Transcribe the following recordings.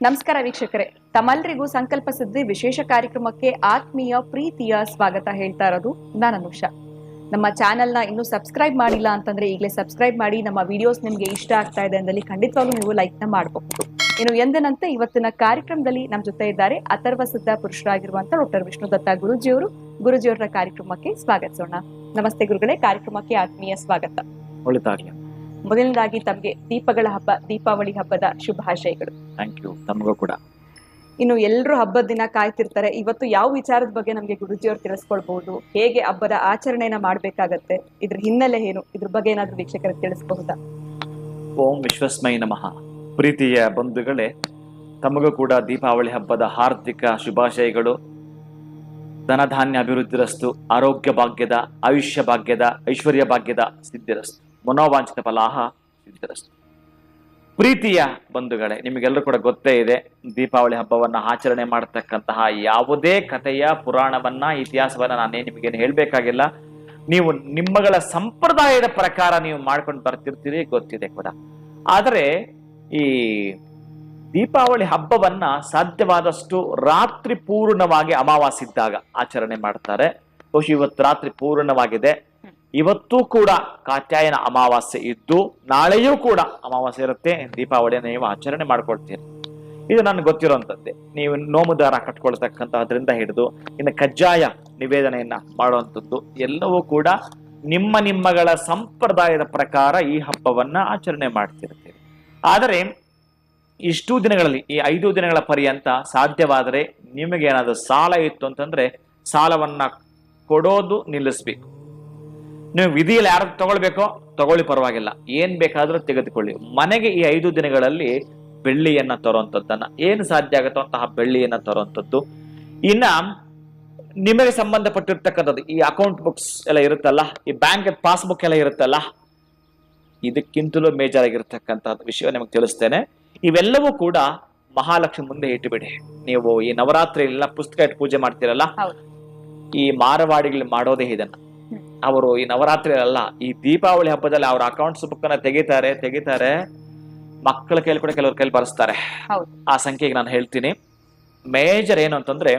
ನಮಸ್ಕಾರ ವೀಕ್ಷಕರೇ. ತಮ್ಮೆಲ್ಲರಿಗೂ ಸಂಕಲ್ಪ ಸಿದ್ಧಿ ವಿಶೇಷ ಕಾರ್ಯಕ್ರಮಕ್ಕೆ ಆತ್ಮೀಯ ಪ್ರೀತಿಯ ಸ್ವಾಗತ ಹೇಳ್ತಾ ಇರೋದು ನಾನು ಅನುಷಾ. ನಮ್ಮ ಚಾನೆಲ್ನ ಇನ್ನೂ ಸಬ್ಸ್ಕ್ರೈಬ್ ಮಾಡಿಲ್ಲ ಅಂತಂದ್ರೆ ಈಗಲೇ ಸಬ್ಸ್ಕ್ರೈಬ್ ಮಾಡಿ, ನಮ್ಮ ವಿಡಿಯೋಸ್ ನಿಮ್ಗೆ ಇಷ್ಟ ಆಗ್ತಾ ಇದೆ ಅಂದಲ್ಲಿ ಖಂಡಿತವಾಗ್ಲೂ ನೀವು ಲೈಕ್ನ ಮಾಡಬಹುದು. ಇನ್ನು ಎಂದಿನಂತೆ ಇವತ್ತಿನ ಕಾರ್ಯಕ್ರಮದಲ್ಲಿ ನಮ್ಮ ಜೊತೆ ಇದ್ದಾರೆ ಅಥರ್ವ ಸಿದ್ಧ ಪುರುಷರಾಗಿರುವಂತಹ ಡಾಕ್ಟರ್ ವಿಷ್ಣು ದತ್ತ ಗುರುಜಿಯವರು. ಗುರುಜಿಯವರ ಕಾರ್ಯಕ್ರಮಕ್ಕೆ ಸ್ವಾಗತಿಸೋಣ. ನಮಸ್ತೆ ಗುರುಗಳೇ ಕಾರ್ಯಕ್ರಮಕ್ಕೆ ಆತ್ಮೀಯ ಸ್ವಾಗತ. ಒಳಿತಾಗ್ಲಿ ಮೊದಲನೇದಾಗಿ ತಮಗೆ ದೀಪಗಳ ಹಬ್ಬ ದೀಪಾವಳಿ ಹಬ್ಬದ ಶುಭಾಶಯಗಳು. ಥ್ಯಾಂಕ್ ಯು ತಮಗೂ ಕೂಡ. ಇನ್ನು ಎಲ್ಲರೂ ಹಬ್ಬದ ದಿನ ಕಾಯ್ತಿರ್ತಾರೆ. ಇವತ್ತು ಯಾವ ವಿಚಾರದ ಬಗ್ಗೆ ನಮಗೆ ಗುರುಜಿಯವರು ತಿಳಿಸ್ಕೊಳ್ಬಹುದು ಹೇಗೆ ಹಬ್ಬದ ಆಚರಣೆನ ಮಾಡ್ಬೇಕಾಗತ್ತೆ ಇದ್ರ ಹಿನ್ನೆಲೆ ಏನು ಇದ್ರ ಬಗ್ಗೆ ಏನಾದ್ರೂ ವೀಕ್ಷಕರಿಗೆ ತಿಳಿಸಬಹುದಾ? ಓಂ ವಿಶ್ವಸ್ಮೈ ನಮಃ. ಪ್ರೀತಿಯ ಬಂಧುಗಳೇ ತಮಗೂ ಕೂಡ ದೀಪಾವಳಿ ಹಬ್ಬದ ಹಾರ್ದಿಕ ಶುಭಾಶಯಗಳು. ಧನಧಾನ್ಯ ಅಭಿವೃದ್ಧಿರಸ್ತು, ಆರೋಗ್ಯ ಭಾಗ್ಯದ, ಆಯುಷ್ಯ ಭಾಗ್ಯದ, ಐಶ್ವರ್ಯ ಭಾಗ್ಯದ ಸಿದ್ಧಿರಸ್ತು ಮನೋವಾಂಚಿತ ಫಲಾಹ ಸಿದ್ಧಿರಸ್ತು. ಪ್ರೀತಿಯ ಬಂಧುಗಳೇ, ನಿಮಗೆಲ್ಲರೂ ಕೂಡ ಗೊತ್ತೇ ಇದೆ, ದೀಪಾವಳಿ ಹಬ್ಬವನ್ನು ಆಚರಣೆ ಮಾಡತಕ್ಕಂತಹ ಯಾವುದೇ ಕಥೆಯ, ಪುರಾಣವನ್ನ, ಇತಿಹಾಸವನ್ನ ನಾನೇ ನಿಮಗೇನು ಹೇಳಬೇಕಾಗಿಲ್ಲ. ನೀವು ನಿಮ್ಮಗಳ ಸಂಪ್ರದಾಯದ ಪ್ರಕಾರ ನೀವು ಮಾಡ್ಕೊಂಡು ಬರ್ತಿರ್ತೀರಿ, ಗೊತ್ತಿದೆ ಕೂಡ. ಆದರೆ ಈ ದೀಪಾವಳಿ ಹಬ್ಬವನ್ನ ಸಾಧ್ಯವಾದಷ್ಟು ರಾತ್ರಿ ಪೂರ್ಣವಾಗಿ ಅಮಾವಾಸ್ಯೆ ಇದ್ದಾಗ ಆಚರಣೆ ಮಾಡ್ತಾರೆ. ಬಹುಶಃ ಇವತ್ತು ರಾತ್ರಿ ಪೂರ್ಣವಾಗಿದೆ. ಇವತ್ತೂ ಕೂಡ ಕಾತ್ಯಾಯನ ಅಮಾವಾಸ್ಯೆ ಇದ್ದು ನಾಳೆಯೂ ಕೂಡ ಅಮಾವಾಸ್ಯೆ ಇರುತ್ತೆ. ದೀಪಾವಳಿಯನ್ನು ನೀವು ಆಚರಣೆ ಮಾಡ್ಕೊಳ್ತೀರಿ. ಇದು ನನ್ಗೆ ಗೊತ್ತಿರುವಂತದ್ದೇ ನೀವು ನೋಮು ದಾರ ಕಟ್ಕೊಳ್ತಕ್ಕಂತಹದ್ರಿಂದ ಹಿಡಿದು ಇನ್ನು ಕಜ್ಜಾಯ ನಿವೇದನೆಯನ್ನ ಮಾಡುವಂಥದ್ದು ಎಲ್ಲವೂ ಕೂಡ ನಿಮ್ಮ ನಿಮ್ಮಗಳ ಸಂಪ್ರದಾಯದ ಪ್ರಕಾರ ಈ ಹಬ್ಬವನ್ನ ಆಚರಣೆ ಮಾಡ್ತಿರ್ತೀರಿ. ಆದರೆ ಇಷ್ಟು ದಿನಗಳಲ್ಲಿ, ಈ ಐದು ದಿನಗಳ ಪರ್ಯಂತ ಸಾಧ್ಯವಾದರೆ ನಿಮಗೆ ಏನಾದರೂ ಸಾಲ ಇತ್ತು ಅಂತಂದ್ರೆ ಸಾಲವನ್ನ ಕೊಡೋದು ನಿಲ್ಲಿಸ್ಬೇಕು. ನೀವು ವಿಧಿಯಲ್ಲಿ ಯಾರು ತಗೊಳ್ಬೇಕೋ ತಗೊಳ್ಳಿ ಪರವಾಗಿಲ್ಲ. ಏನ್ ಬೇಕಾದ್ರೂ ತೆಗೆದುಕೊಳ್ಳಿ. ಮನೆಗೆ ಈ ಐದು ದಿನಗಳಲ್ಲಿ ಬೆಳ್ಳಿಯನ್ನ ತರುವಂಥದ್ದನ್ನ. ಏನು ಸಾಧ್ಯ ಆಗುತ್ತೋ ಅಂತಹ ಬೆಳ್ಳಿಯನ್ನ ತರುವಂಥದ್ದು. ಇನ್ನ ನಿಮಗೆ ಸಂಬಂಧಪಟ್ಟಿರ್ತಕ್ಕಂಥದ್ದು, ಈ ಅಕೌಂಟ್ ಬುಕ್ಸ್ ಎಲ್ಲ ಇರುತ್ತಲ್ಲ, ಈ ಬ್ಯಾಂಕ್ ಪಾಸ್ಬುಕ್ ಎಲ್ಲ ಇರುತ್ತಲ್ಲ, ಇದಕ್ಕಿಂತಲೂ ಮೇಜರ್ ಆಗಿರ್ತಕ್ಕಂತಹ ವಿಷಯ ನಿಮಗೆ ತಿಳಿಸ್ತೇನೆ. ಇವೆಲ್ಲವೂ ಕೂಡ ಮಹಾಲಕ್ಷ್ಮಿ ಮುಂದೆ ಇಟ್ಟುಬಿಡಿ. ನೀವು ಈ ನವರಾತ್ರಿಯಲ್ಲ ಪುಸ್ತಕ ಇಟ್ಟು ಪೂಜೆ ಮಾಡ್ತೀರಲ್ಲ. ಈ ಮಾರವಾಡಿಗಳು ಮಾಡೋದೇ ಇದನ್ನ. ಅವರು ಈ ನವರಾತ್ರಿ ಅಲ್ಲ ಈ ದೀಪಾವಳಿ ಹಬ್ಬದಲ್ಲಿ ಅವ್ರ ಅಕೌಂಟ್ಸ್ ಬುಕ್ ಅನ್ನ ತೆಗಿತಾರೆ ತೆಗಿತಾರೆ. ಮಕ್ಕಳ ಕೈಲಿ ಕೂಡ ಕೆಲವ್ರ ಕೈಲಿ ಬರೆಸ್ತಾರೆ. ಆ ಸಂಖ್ಯೆಗೆ ನಾನು ಹೇಳ್ತೀನಿ. ಮೇಜರ್ ಏನು ಅಂತಂದ್ರೆ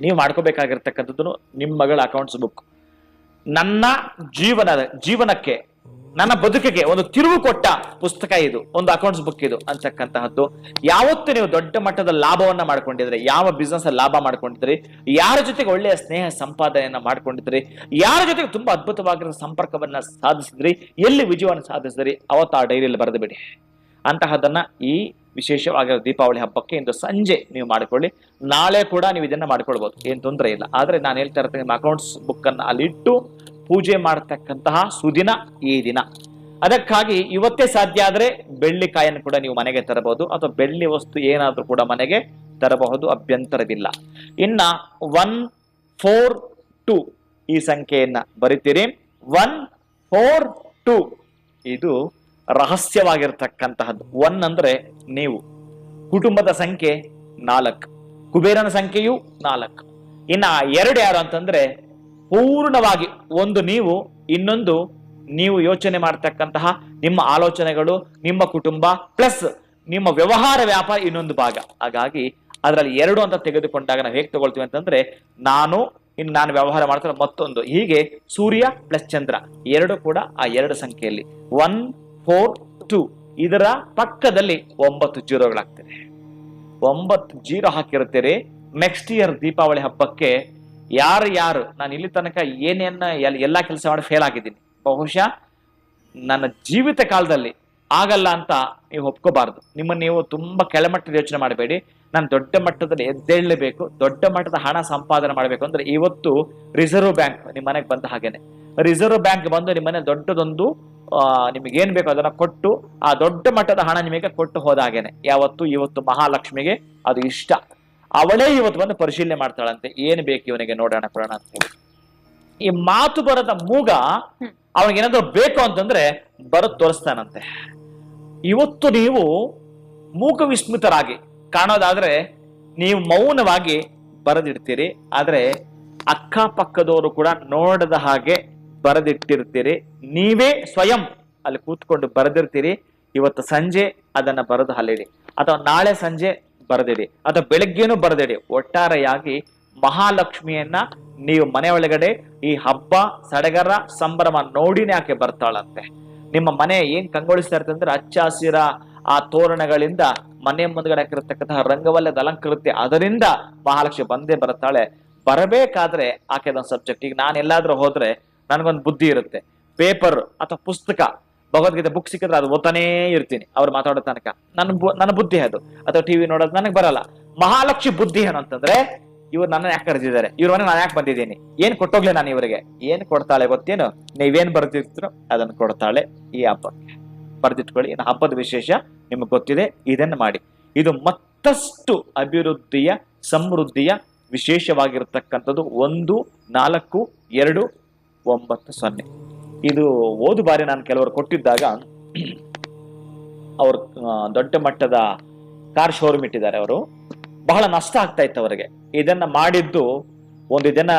ನೀವು ಮಾಡ್ಕೋಬೇಕಾಗಿರ್ತಕ್ಕಂಥದ್ದು ನಿಮ್ಮ ಮಗಳ ಅಕೌಂಟ್ಸ್ ಬುಕ್ ನನ್ನ ಜೀವನ ಜೀವನಕ್ಕೆ ನನ್ನ ಬದುಕಿಗೆ ಒಂದು ತಿರುವು ಕೊಟ್ಟ ಪುಸ್ತಕ ಇದು, ಒಂದು ಅಕೌಂಟ್ಸ್ ಬುಕ್ ಇದು ಅಂತಕ್ಕಂತಹದ್ದು. ಯಾವತ್ತು ನೀವು ದೊಡ್ಡ ಮಟ್ಟದ ಲಾಭವನ್ನ ಮಾಡ್ಕೊಂಡಿದ್ರೆ, ಯಾವ ಬಿಸ್ನೆಸ್ ಲಾಭ ಮಾಡ್ಕೊಂಡಿದ್ರಿ, ಯಾರ ಜೊತೆಗೆ ಒಳ್ಳೆಯ ಸ್ನೇಹ ಸಂಪಾದನೆಯನ್ನ ಮಾಡ್ಕೊಂಡಿದ್ರಿ, ಯಾರ ಜೊತೆಗೆ ತುಂಬಾ ಅದ್ಭುತವಾಗಿರೋ ಸಂಪರ್ಕವನ್ನ ಸಾಧಿಸಿದ್ರಿ, ಎಲ್ಲಿ ವಿಜಯವನ್ನು ಸಾಧಿಸಿದ್ರಿ, ಅವತ್ತು ಆ ಡೈರಿಯಲ್ಲಿ ಬರೆದು ಬಿಡಿ. ಅಂತಹದನ್ನ ಈ ವಿಶೇಷವಾಗಿರೋ ದೀಪಾವಳಿ ಹಬ್ಬಕ್ಕೆ ಇಂದು ಸಂಜೆ ನೀವು ಮಾಡಿಕೊಳ್ಳಿ. ನಾಳೆ ಕೂಡ ನೀವು ಇದನ್ನ ಮಾಡ್ಕೊಳ್ಬಹುದು ಏನ್ ತೊಂದರೆ ಇಲ್ಲ. ಆದ್ರೆ ನಾನು ಹೇಳ್ತಾ ಇರ್ತೇನೆ, ನಿಮ್ಮ ಅಕೌಂಟ್ಸ್ ಬುಕ್ ಅನ್ನ ಅಲ್ಲಿಟ್ಟು ಪೂಜೆ ಮಾಡತಕ್ಕಂತಹ ಸುದಿನ ಈ ದಿನ. ಅದಕ್ಕಾಗಿ ಇವತ್ತೇ ಸಾಧ್ಯ ಆದರೆ ಬೆಳ್ಳಿ ಕಾಯನ್ನು ಕೂಡ ನೀವು ಮನೆಗೆ ತರಬಹುದು ಅಥವಾ ಬೆಳ್ಳಿ ವಸ್ತು ಏನಾದರೂ ಕೂಡ ಮನೆಗೆ ತರಬಹುದು ಅಭ್ಯಂತರವಿಲ್ಲ ಇನ್ನ ಒನ್ ಫೋರ್ ಟು ಈ ಸಂಖ್ಯೆಯನ್ನ ಬರಿತೀರಿ. ಒನ್ ಫೋರ್ ಟು ಇದು ರಹಸ್ಯವಾಗಿರ್ತಕ್ಕಂತಹದ್ದು. ಒನ್ ಅಂದ್ರೆ ನೀವು. ಕುಟುಂಬದ ಸಂಖ್ಯೆ ನಾಲ್ಕು. ಕುಬೇರನ ಸಂಖ್ಯೆಯು ನಾಲ್ಕು. ಇನ್ನ ಎರಡು ಯಾರು ಅಂತಂದ್ರೆ ಪೂರ್ಣವಾಗಿ ಒಂದು ನೀವು, ಇನ್ನೊಂದು ನೀವು ಯೋಚನೆ ಮಾಡ್ತಕ್ಕಂತಹ ನಿಮ್ಮ ಆಲೋಚನೆಗಳು, ನಿಮ್ಮ ಕುಟುಂಬ, ಪ್ಲಸ್ ನಿಮ್ಮ ವ್ಯವಹಾರ ವ್ಯಾಪಾರ ಇನ್ನೊಂದು ಭಾಗ. ಹಾಗಾಗಿ ಅದರಲ್ಲಿ ಎರಡು ಅಂತ ತೆಗೆದುಕೊಂಡಾಗ ನಾವು ಹೇಗೆ ತಗೊಳ್ತೀವಿ ಅಂತಂದ್ರೆ, ನಾನು ಇನ್ನು ನಾನು ವ್ಯವಹಾರ ಮಾಡ್ತಾರೆ ಮತ್ತೊಂದು, ಹೀಗೆ ಸೂರ್ಯ ಪ್ಲಸ್ ಚಂದ್ರ, ಎರಡು ಕೂಡ ಆ ಎರಡು ಸಂಖ್ಯೆಯಲ್ಲಿ. ಒನ್ ಫೋರ್ ಟು ಇದರ ಪಕ್ಕದಲ್ಲಿ ಒಂಬತ್ತು ಜೀರೋಗಳಾಗ್ತದೆ. ಒಂಬತ್ತು ಜೀರೋ ಹಾಕಿರುತ್ತೀರಿ ನೆಕ್ಸ್ಟ್ ಇಯರ್ ದೀಪಾವಳಿ ಹಬ್ಬಕ್ಕೆ ಯಾರು ಯಾರು? ನಾನು ಇಲ್ಲಿ ತನಕ ಏನೇನ ಎಲ್ಲ ಕೆಲಸ ಮಾಡಿ ಫೇಲ್ ಆಗಿದ್ದೀನಿ. ಬಹುಶಃ ನನ್ನ ಜೀವಿತ ಕಾಲದಲ್ಲಿ ಆಗಲ್ಲ ಅಂತ ನೀವು ಒಪ್ಕೋಬಾರ್ದು. ನಿಮ್ಮನ್ನು ನೀವು ತುಂಬಾ ಕೆಳಮಟ್ಟದ ಯೋಚನೆ ಮಾಡಬೇಡಿ. ನಾನು ದೊಡ್ಡ ಮಟ್ಟದಲ್ಲಿ ಎದ್ದೇಳಬೇಕು ದೊಡ್ಡ ಮಟ್ಟದ ಹಣ ಸಂಪಾದನೆ ಮಾಡಬೇಕು ಅಂದ್ರೆ ಇವತ್ತು ರಿಸರ್ವ್ ಬ್ಯಾಂಕ್ ನಿಮ್ಮ ಮನೆಗೆ ಬಂದ ಹಾಗೇನೆ. ರಿಸರ್ವ್ ಬ್ಯಾಂಕ್ ಬಂದು ನಿಮ್ಮ ಮನೆ ದೊಡ್ಡದೊಂದು ನಿಮಗೆ ಏನ್ ಬೇಕು ಅದನ್ನ ಕೊಟ್ಟು, ಆ ದೊಡ್ಡ ಮಟ್ಟದ ಹಣ ನಿಮಗೆ ಕೊಟ್ಟು ಹೋದಾಗೇನೆ ಯಾವತ್ತು, ಇವತ್ತು ಮಹಾಲಕ್ಷ್ಮಿಗೆ ಅದು ಇಷ್ಟ. ಅವಳೇ ಇವತ್ತು ಬಂದು ಪರಿಶೀಲನೆ ಮಾಡ್ತಾಳಂತೆ. ಏನ್ ಬೇಕು ಇವನಿಗೆ ನೋಡೋಣ ಪ್ರಾಣ ಅಂತ ಹೇಳಿ. ಈ ಮಾತು ಬರದ ಮೂಗ. ಅವನಿಗೆ ಏನಾದ್ರು ಬೇಕು ಅಂತಂದ್ರೆ ಬರ ತೋರಿಸ್ತಾನಂತೆ. ಇವತ್ತು ನೀವು ಮೂಕ ವಿಸ್ಮಿತರಾಗಿ ಕಾಣೋದಾದ್ರೆ ನೀವು ಮೌನವಾಗಿ ಬರೆದಿಡ್ತೀರಿ. ಆದ್ರೆ ಅಕ್ಕಪಕ್ಕದವರು ಕೂಡ ನೋಡದ ಹಾಗೆ ಬರೆದಿಟ್ಟಿರ್ತೀರಿ. ನೀವೇ ಸ್ವಯಂ ಅಲ್ಲಿ ಕೂತ್ಕೊಂಡು ಬರೆದಿರ್ತೀರಿ. ಇವತ್ತು ಸಂಜೆ ಅದನ್ನ ಬರೆದು ಹಲ್ಲಿಡಿ ಅಥವಾ ನಾಳೆ ಸಂಜೆ ಬರೆದಿಡಿ ಅಥವಾ ಬೆಳಗ್ಗೆನೂ ಬರೆದಿಡಿ ಒಟ್ಟಾರೆಯಾಗಿ ಮಹಾಲಕ್ಷ್ಮಿಯನ್ನ ನೀವು ಮನೆ ಒಳಗಡೆ ಈ ಹಬ್ಬ, ಸಡಗರ, ಸಂಭ್ರಮ ನೋಡಿನೇ ಆಕೆ ಬರ್ತಾಳಂತೆ. ನಿಮ್ಮ ಮನೆ ಏನ್ ಕಂಗೊಳಿಸ್ತಾ ಇರ್ತದೆ ಅಂದ್ರೆ ಹಚ್ಚ ಹಸಿರ ಆ ತೋರಣಗಳಿಂದ ಮನೆ ಮುಂದ್ಗಡೆ ಹಾಕಿರತಕ್ಕಂತಹ ರಂಗವಲ್ಲದ ಅಲಂಕೃತಿ ಅದರಿಂದ ಮಹಾಲಕ್ಷ್ಮಿ ಬಂದೇ ಬರ್ತಾಳೆ. ಬರಬೇಕಾದ್ರೆ ಆಕೆದೊಂದು ಸಬ್ಜೆಕ್ಟ್ ಈಗ ನಾನು ಎಲ್ಲಾದ್ರೂ ಹೋದ್ರೆ ನನಗೊಂದು ಬುದ್ಧಿ ಇರುತ್ತೆ. ಪೇಪರ್ ಅಥವಾ ಪುಸ್ತಕ ಭಗವದ್ಗೀತೆ ಬುಕ್ ಸಿಕ್ಕಿದ್ರೆ ಅದು ಓದ್ತಾನೇ ಇರ್ತೀನಿ. ಅವ್ರು ಮಾತಾಡೋ ತನಕ. ನನ್ನ ನನ್ನ ಬುದ್ಧಿ ಅದು. ಅಥವಾ ಟಿವಿ ನೋಡೋದು ನನಗೆ ಬರಲ್ಲ. ಮಹಾಲಕ್ಷ್ಮಿ ಬುದ್ಧಿ ಏನು ಅಂತಂದ್ರೆ, ಇವ್ರು ನನ್ನ ಯಾಕೆ ಕರೆದಿದ್ದಾರೆ? ಇವ್ರ ಮನೆ ನಾನು ಯಾಕೆ ಬಂದಿದ್ದೀನಿ? ಏನ್ ಕೊಟ್ಟೋಗ್ಲಿ ನಾನು ಇವರಿಗೆ? ಏನ್ ಕೊಡ್ತಾಳೆ ಗೊತ್ತೇನು? ನೀವೇನ್ ಬರ್ದಿರ್ತೀರೋ ಅದನ್ನು ಕೊಡ್ತಾಳೆ ಈ ಹಬ್ಬಕ್ಕೆ ಬರೆದಿಟ್ಕೊಳ್ಳಿ. ಇನ್ನು ಹಬ್ಬದ ವಿಶೇಷ ನಿಮಗೆ ಗೊತ್ತಿದೆ. ಇದನ್ನು ಮಾಡಿ. ಇದು ಮತ್ತಷ್ಟು ಅಭಿವೃದ್ಧಿಯ, ಸಮೃದ್ಧಿಯ ವಿಶೇಷವಾಗಿರತಕ್ಕಂಥದ್ದು ಒಂದು ನಾಲ್ಕು ಎರಡು ಒಂಬತ್ತು ಸೊನ್ನೆ. ಇದು ಓದು ಬಾರಿ ನಾನು ಕೆಲವರು ಕೊಟ್ಟಿದ್ದಾಗ ಅವರು ದೊಡ್ಡ ಮಟ್ಟದ ಕಾರ್ ಶೋರೂಮ್ ಇಟ್ಟಿದ್ದಾರೆ ಅವರು. ಬಹಳ ನಷ್ಟ ಆಗ್ತಾ ಇತ್ತು ಅವರಿಗೆ. ಇದನ್ನ ಮಾಡಿದ್ದು ಒಂದು ದಿನ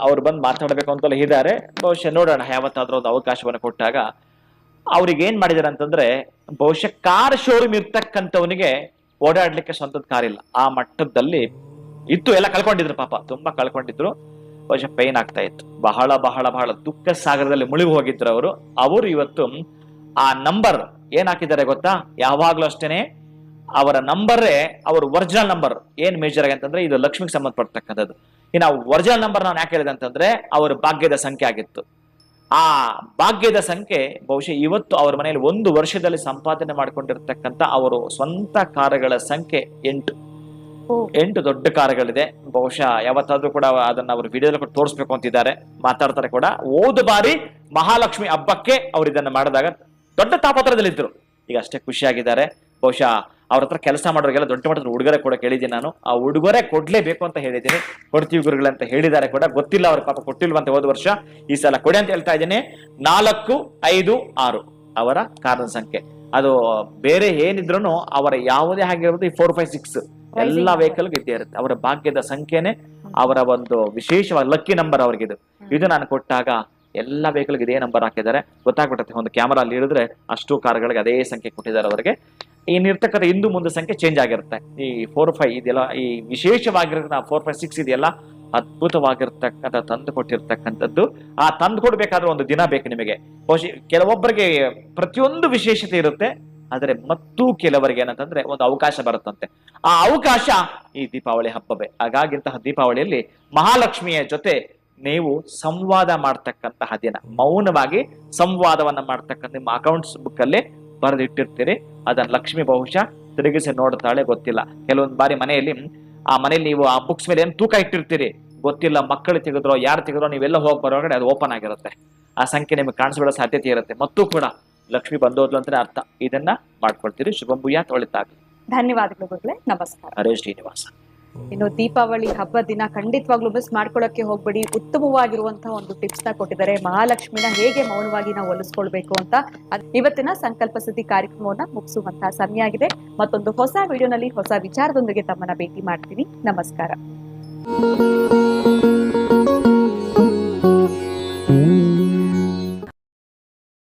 ಅವ್ರು ಬಂದು ಮಾತಾಡಬೇಕು ಅಂತೆಲ್ಲ ಇದ್ದಾರೆ. ಬಹುಶಃ ನೋಡೋಣ, ಯಾವತ್ತಾದ್ರೂ ಒಂದು ಅವಕಾಶವನ್ನು ಕೊಟ್ಟಾಗ. ಅವ್ರಿಗೆ ಏನ್ ಮಾಡಿದಾರೆ ಅಂತಂದ್ರೆ, ಬಹುಶಃ ಕಾರ್ ಶೋರೂಮ್ ಇರ್ತಕ್ಕಂಥವನಿಗೆ ಓಡಾಡ್ಲಿಕ್ಕೆ ಸ್ವಂತದ ಕಾರ್ ಇಲ್ಲ. ಆ ಮಟ್ಟದಲ್ಲಿ ಇತ್ತು, ಎಲ್ಲ ಕಳ್ಕೊಂಡಿದ್ರು ಪಾಪ. ತುಂಬಾ ಕಳ್ಕೊಂಡಿದ್ರು. ಬಹುಶಃ ಪೈನ್ ಆಗ್ತಾ ಇತ್ತು. ಬಹಳ ಬಹಳ ಬಹಳ ದುಃಖ ಸಾಗರದಲ್ಲಿ ಮುಳುಗಿ ಹೋಗಿದ್ರು ಅವರು. ಅವರು ಇವತ್ತು ಆ ನಂಬರ್ ಏನ್ ಹಾಕಿದ್ದಾರೆ ಗೊತ್ತಾ? ಯಾವಾಗ್ಲೂ ಅಷ್ಟೇನೆ ಅವರ ನಂಬರೇ ಅವ್ರ ಒರಿಜಿನಲ್ ನಂಬರ್ ಏನ್ ಮೇಜರ್ ಆಗಿ ಅಂತಂದ್ರೆ ಇದು ಲಕ್ಷ್ಮಿಗೆ ಸಂಬಂಧಪಡ್ತಕ್ಕಂಥದ್ದು. ಇನ್ನು ಒರಿಜಿನಲ್ ನಂಬರ್ ನಾನು ಯಾಕೆ ಹೇಳಿದೆ ಅಂತಂದ್ರೆ ಅವ್ರ ಭಾಗ್ಯದ ಸಂಖ್ಯೆ ಆಗಿತ್ತು. ಆ ಭಾಗ್ಯದ ಸಂಖ್ಯೆ ಬಹುಶಃ ಇವತ್ತು ಅವ್ರ ಮನೆಯಲ್ಲಿ ಒಂದು ವರ್ಷದಲ್ಲಿ ಸಂಪಾದನೆ ಮಾಡಿಕೊಂಡಿರ್ತಕ್ಕಂಥ ಅವರು ಸ್ವಂತ ಕಾರ್ಯಗಳ ಸಂಖ್ಯೆ ಎಂಟು. ಎಂಟು ದೊಡ್ಡ ಕಾರುಗಳಿದೆ. ಬಹುಶಃ ಯಾವತ್ತಾದ್ರೂ ಕೂಡ ಅದನ್ನ ಅವರು ವಿಡಿಯೋದಲ್ಲಿ ಕೂಡ ತೋರಿಸ್ಬೇಕು ಅಂತಿದ್ದಾರೆ. ಮಾತಾಡ್ತಾರೆ ಕೂಡ. ಓದು ಬಾರಿ ಮಹಾಲಕ್ಷ್ಮಿ ಹಬ್ಬಕ್ಕೆ ಅವ್ರು ಇದನ್ನ ಮಾಡಿದಾಗ ದೊಡ್ಡ ತಾಪತ್ರದಲ್ಲಿದ್ದರು ಈಗ ಅಷ್ಟೇ ಖುಷಿಯಾಗಿದ್ದಾರೆ. ಬಹುಶಃ ಅವ್ರ ಹತ್ರ ಕೆಲಸ ಮಾಡೋರಿಗೆಲ್ಲ ದೊಡ್ಡ ಮಟ್ಟದ ಉಡುಗೊರೆ ಕೂಡ ಕೇಳಿದ್ದೀನಿ ನಾನು. ಆ ಉಡುಗೊರೆ ಕೊಡ್ಲೇಬೇಕು ಅಂತ ಹೇಳಿದ್ದೀನಿ. ಕೊಡ್ತೀವಿ ಗುರುಗಳಂತ ಹೇಳಿದ್ದಾರೆ ಕೂಡ. ಗೊತ್ತಿಲ್ಲ ಅವ್ರ ಪಾಪ ಕೊಟ್ಟಿಲ್ವಂತೆ ಹೋದ ವರ್ಷ. ಈ ಸಲ ಕೊಡಿ ಅಂತ ಹೇಳ್ತಾ ಇದ್ದೀನಿ. ನಾಲ್ಕು, ಐದು, ಆರು ಅವರ ಕಾರಣದ ಸಂಖ್ಯೆ. ಅದು ಬೇರೆ ಏನಿದ್ರು ಅವರ ಯಾವುದೇ ಆಗಿರ್ಬೋದು ಈ ಫೋರ್ ಫೈವ್ ಸಿಕ್ಸ್ ಎಲ್ಲಾ ವೆಹಿಕಲ್ ಇದ್ದೇ ಇರುತ್ತೆ. ಅವರ ಭಾಗ್ಯದ ಸಂಖ್ಯೆನೆ ಅವರ ಒಂದು ವಿಶೇಷವಾದ ಲಕ್ಕಿ ನಂಬರ್ ಅವ್ರಿಗಿದು. ಇದು ನಾನು ಕೊಟ್ಟಾಗ ಎಲ್ಲ ವೆಹಿಕಲ್ ಇದೇ ನಂಬರ್ ಹಾಕಿದ್ದಾರೆ. ಗೊತ್ತಾಗ್ಬಿಡುತ್ತೆ ಒಂದು ಕ್ಯಾಮರಾ ಅಲ್ಲಿ ಇಳಿದ್ರೆ ಅಷ್ಟು ಕಾರ್ಗಳಿಗೆ ಅದೇ ಸಂಖ್ಯೆ ಕೊಟ್ಟಿದ್ದಾರೆ ಅವರಿಗೆ. ಏನಿರ್ತಕ್ಕಂಥ ಇಂದು ಮುಂದೆ ಸಂಖ್ಯೆ ಚೇಂಜ್ ಆಗಿರುತ್ತೆ. ಈ ಫೋರ್ ಫೈವ್ ಇದೆಲ್ಲ ಈ ವಿಶೇಷವಾಗಿರೋ ಫೋರ್ ಫೈವ್ ಸಿಕ್ಸ್ ಇದೆಯಲ್ಲ ಅದ್ಭುತವಾಗಿರ್ತಕ್ಕಂಥ ತಂದು ಕೊಟ್ಟಿರ್ತಕ್ಕಂಥದ್ದು. ಆ ತಂದು ಕೊಡ್ಬೇಕಾದ್ರೆ ಒಂದು ದಿನ ಬೇಕು ನಿಮಗೆ. ಬಹುಶಃ ಕೆಲವೊಬ್ಬರಿಗೆ ಪ್ರತಿಯೊಂದು ವಿಶೇಷತೆ ಇರುತ್ತೆ. ಆದರೆ ಮತ್ತೂ ಕೆಲವರಿಗೆ ಏನಂತಂದ್ರೆ ಒಂದು ಅವಕಾಶ ಬರುತ್ತಂತೆ. ಆ ಅವಕಾಶ ಈ ದೀಪಾವಳಿ ಹಬ್ಬವೇ. ಹಾಗಾಗಿಂತಹ ದೀಪಾವಳಿಯಲ್ಲಿ ಮಹಾಲಕ್ಷ್ಮಿಯ ಜೊತೆ ನೀವು ಸಂವಾದ ಮಾಡ್ತಕ್ಕಂತಹ ದಿನ. ಮೌನವಾಗಿ ಸಂವಾದವನ್ನ ಮಾಡ್ತಕ್ಕಂಥ ನಿಮ್ಮ ಅಕೌಂಟ್ಸ್ ಬುಕ್ ಅಲ್ಲಿ ಬರೆದಿಟ್ಟಿರ್ತೀರಿ. ಅದನ್ನ ಲಕ್ಷ್ಮಿ ಬಹುಶಃ ತಿರುಗಿಸಿ ನೋಡ್ತಾಳೆ, ಗೊತ್ತಿಲ್ಲ. ಕೆಲವೊಂದು ಬಾರಿ ಮನೆಯಲ್ಲಿ ಆ ಮನೆಯಲ್ಲಿ ನೀವು ಆ ಬುಕ್ಸ್ ಮೇಲೆ ಏನು ತೂಕ ಇಟ್ಟಿರ್ತೀರಿ? ಗೊತ್ತಿಲ್ಲ, ಮಕ್ಕಳು ತೆಗೆದ್ರೋ, ಯಾರು ತೆಗೆದ್ರೋ, ನೀವೆಲ್ಲ ಹೋಗಿ ಬರೋಗಡೆ ಅದು ಓಪನ್ ಆಗಿರುತ್ತೆ. ಆ ಸಂಖ್ಯೆ ನಿಮಗೆ ಕಾಣಿಸ್ಬಿಡೋ ಸಾಧ್ಯತೆ ಇರುತ್ತೆ. ಮತ್ತು ಕೂಡ ಲಕ್ಷ್ಮಿ ಬಂದೋದ್ಲು ಅಂತಾನೆ ಅರ್ಥ. ಇದನ್ನ ಮಾಡ್ಕೊಳ್ತೀರಿ. ಶುಭಂಭುಯಾ ತೊಳಿತಾಗ್ಲಿ ಧನ್ಯವಾದಗಳು ಗುರುಗಳೇ ನಮಸ್ಕಾರ. ಹರೇ ಶ್ರೀನಿವಾಸ. ಇನ್ನು ದೀಪಾವಳಿ ಹಬ್ಬದ ದಿನ ಖಂಡಿತವಾಗ್ಲೂ ಮಿಸ್ ಮಾಡ್ಕೊಳ್ಳೋಕೆ ಹೋಗ್ಬೇಡಿ. ಉತ್ತಮವಾಗಿರುವಂತಹ ಒಂದು ಟಿಪ್ಸ್ನ ಕೊಟ್ಟಿದ್ದಾರೆ. ಮಹಾಲಕ್ಷ್ಮಿನ ಹೇಗೆ ಮೌನವಾಗಿ ನಾವು ಒಲಿಸ್ಕೊಳ್ಬೇಕು ಅಂತ ಇವತ್ತಿನ ಸಂಕಲ್ಪ ಸುದ್ದಿ ಕಾರ್ಯಕ್ರಮವನ್ನ ಮುಗಿಸುವಂತಹ ಸಮಯ ಆಗಿದೆ ಮತ್ತೊಂದು ಹೊಸ ವಿಡಿಯೋನಲ್ಲಿ ಹೊಸ ವಿಚಾರದೊಂದಿಗೆ ತಮ್ಮನ್ನ ಭೇಟಿ ಮಾಡ್ತೀನಿ. ನಮಸ್ಕಾರ.